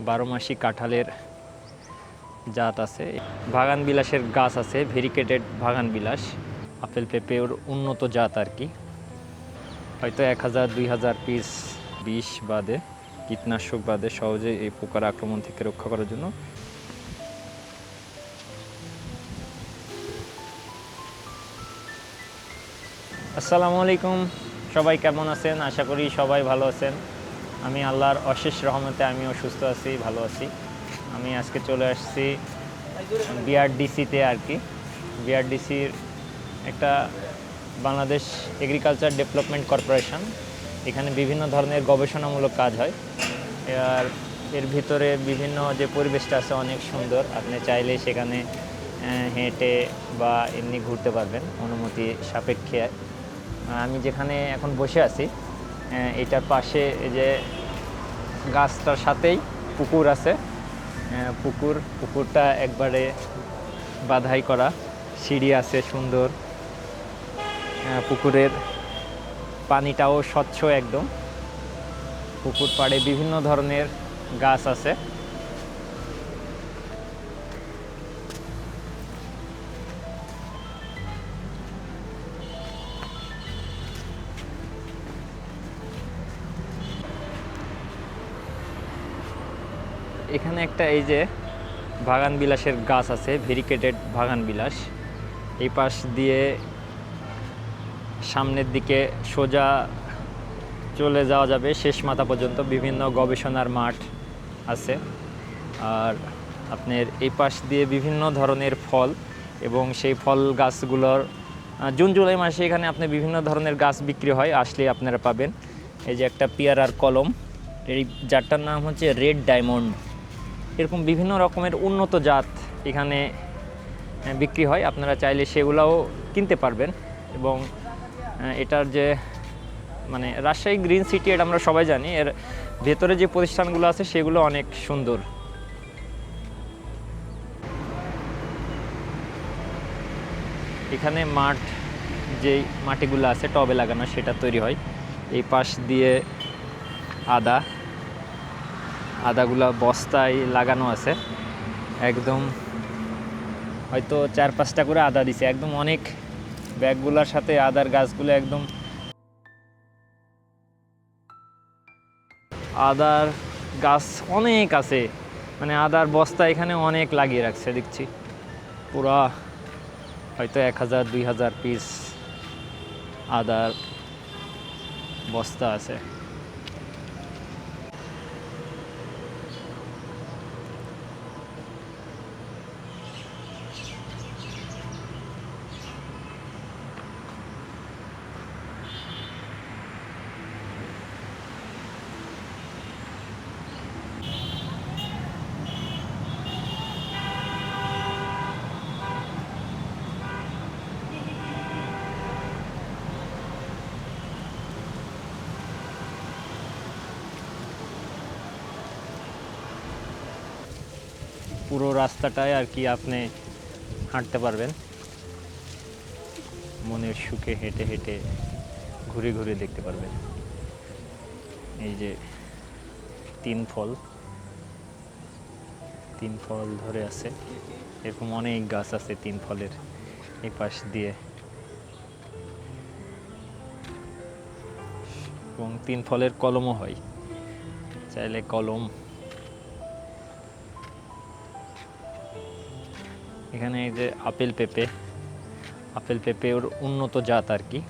বারো মাসি কাঁঠালের জাত আছে। বাগান বিলাসের গাছ আছে, ভেরিকেটেড বাগান বিলাস, আপেল পেঁপের উন্নত জাত আর কি। হয়তো এক হাজার, দুই হাজার পিস বিষ বাদে, কীটনাশক বাদে সহজে এই পোকার আক্রমণ থেকে রক্ষা করার জন্য। আসসালামু আলাইকুম। সবাই কেমন আছেন? আশা করি সবাই ভালো আছেন। আমি আল্লাহর অশেষ রহমতে আমিও সুস্থ আছি, ভালো আছি। আমি আজকে চলে আসছি বিআরডিসিতে আর কি। বিআরডিসির একটা বাংলাদেশ এগ্রিকালচার ডেভেলপমেন্ট কর্পোরেশন এখানে বিভিন্ন ধরনের গবেষণামূলক কাজ হয়। আর এর ভিতরে বিভিন্ন যে পরিবেশটা আছে অনেক সুন্দর। আপনি চাইলে সেখানে হেঁটে বা এমনি ঘুরতে পারবেন অনুমতি সাপেক্ষে। আমি যেখানে এখন বসে আছি এটার পাশে যে গাছটার সাথেই পুকুর আছে। পুকুর, পুকুরটা একবারে বাধাই করা। সিঁড়ি আছে সুন্দর। পুকুরের পানিটাও স্বচ্ছ একদম। পুকুর পাড়ে বিভিন্ন ধরনের গাছ আছে। এখানে একটা এই যে বাগান বিলাসের গাছ আছে ভেরিকেটেড বাগান বিলাস। এই পাশ দিয়ে সামনের দিকে সোজা চলে যাওয়া যাবে, শেষ মাথা পর্যন্ত বিভিন্ন গবেষণার মাঠ আছে। আর আপনার এই পাশ দিয়ে বিভিন্ন ধরনের ফল এবং সেই ফল গাছগুলোর জুন জুলাই মাসে এখানে আপনি বিভিন্ন ধরনের গাছ বিক্রি হয়, আসলে আপনারা পাবেন। এই যে একটা পেয়ারার কলম, এই যারটার নাম হচ্ছে রেড ডায়মন্ড। এরকম বিভিন্ন রকমের উন্নত জাত এখানে বিক্রি হয়। আপনারা চাইলে সেগুলোও কিনতে পারবেন এবং এটার যে মানে রাজশাহী গ্রিন সিটি এটা আমরা সবাই জানি, এর ভেতরে যে প্রতিষ্ঠানগুলো আছে সেগুলো অনেক সুন্দর। এখানে মাঠ যেই মাটিগুলো আছে টবে লাগানো সেটা তৈরি হয়। এই পাশ দিয়ে আদা আদাগুলা বস্তায় লাগানো আছে। একদম হয়তো চার পাঁচটা করে আদা দিছে। একদম অনেক ব্যাগগুলোর সাথে আদার গাছগুলো একদম আদার গাছ অনেক আছে। মানে আদার বস্তা এখানে অনেক লাগিয়ে রাখছে, দেখছি। পুরা হয়তো এক হাজার, দুই হাজার পিস আদার বস্তা আছে। পুরো রাস্তাটায় আর কি আপনি হাঁটতে পারবেন। মনের সুখে হেঁটে হেঁটে ঘুরে ঘুরে দেখতে পারবেন। এই যে তিন ফল। তিন ফল ধরে আছে। এরকম অনেক গাছ আছে তিন ফলের এই পাশ দিয়ে। এবং তিন ফলের কলমও হয়। চাইলে কলম এখানে এই যে আপেল পেঁপে আপেল পেঁপে ওর উন্নত জাত আর কি।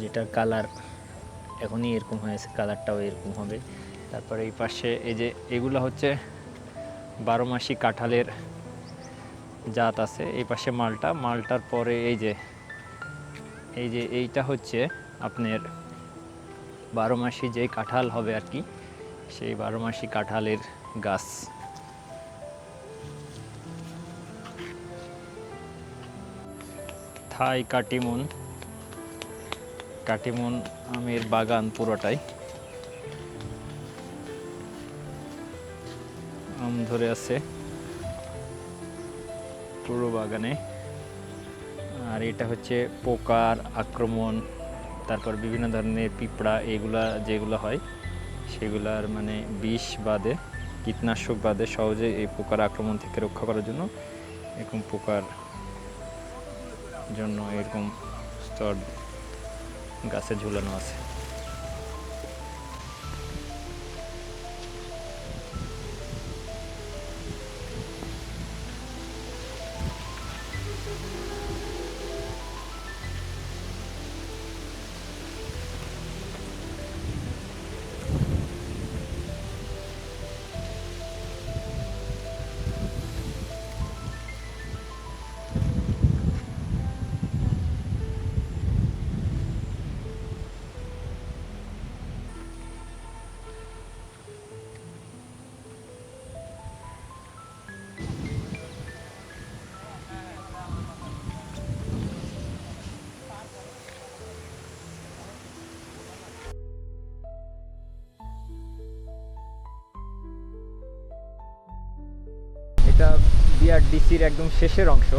যেটা কালার এখনই এরকম হয়েছে কালারটাও এরকম হবে। তারপরে এই পাশে এই যে এগুলো হচ্ছে বারো মাসি কাঁঠালের জাত আছে। এই পাশে মালটা, মালটার পরে এই যে এই যে এইটা হচ্ছে আপনার বারো মাসি যে কাঁঠাল হবে আর কি, সেই বারো মাসি কাঁঠালের গাছ। থাই কাটিমুন। কাটিমুন আমের বাগান পুরোটাই। আম ধরে আছে পুরো বাগানে। আর এটা হচ্ছে পোকার আক্রমণ, তারপর বিভিন্ন ধরনের পিঁপড়া, এগুলা যেগুলো হয়, সেগুলার মানে বিষ বাদে, কীটনাশক বাদে সহজে এই পোকার আক্রমণ থেকে রক্ষা করার জন্য এরকম পোকার জন্য এরকম স্তর গাছে ঝুলানো আছে। এটা বিআরডিসির একদম শেষের অংশ।